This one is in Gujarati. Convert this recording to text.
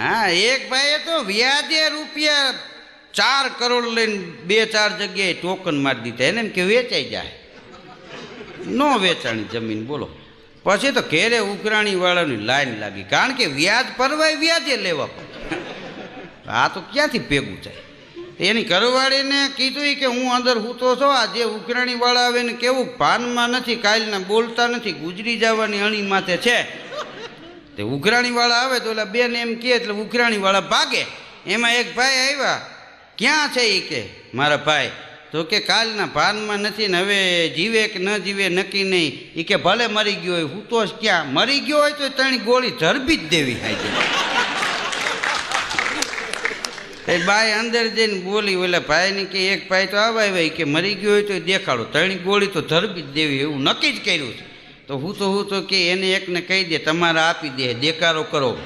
હા, એક ભાઈએ તો વ્યાજે રૂપિયા ચાર કરોડ લઈને બે ચાર જગ્યાએ ટોકન મારી દીધા. એને એમ કે વેચાઈ જાય. નો વેચાણી જમીન, બોલો. પછી તો ઘેરે ઉકરાણીવાળાની લાઈન લાગી. કારણ કે વ્યાજ પરવાય વ્યાજે લેવા આ તો ક્યાંથી ભેગું થાય? એની ઘરવાળીને કીધું કે હું અંદર હૂતો છો, આ જે ઉકરાણીવાળા આવે ને કેવું ભાનમાં નથી કાલના બોલતા નથી, ગુજરી જવાની અણી માથે છે. તે ઉઘરાણીવાળા આવે તો ઓલા બેન એમ કહે એટલે ઉઘરાણીવાળા ભાગે. એમાં એક ભાઈ આવ્યા. ક્યાં છે એ કે, મારા ભાઈ. તો કે, કાલના ભાનમાં નથી ને હવે જીવે કે ન જીવે નક્કી નહીં. એ કે, ભલે મરી ગયો હોય, હું તો ક્યાં? મરી ગયો હોય તો ત્રણ ગોળી ધરબી જ દેવી હાજર એ બાઈ અંદર જઈને બોલી, ઓલા ભાઈને કે, એક ભાઈ તો આવા આવ્યા કે, મરી ગયો હોય તો દેખાડો. ત્રણ ગોળી તો ધરબી જ દેવી, એવું નક્કી જ કર્યું છે. તો હું તો હું તો કે એને એકને કહી દે, તમારે આપી દે, દેકારો કરો.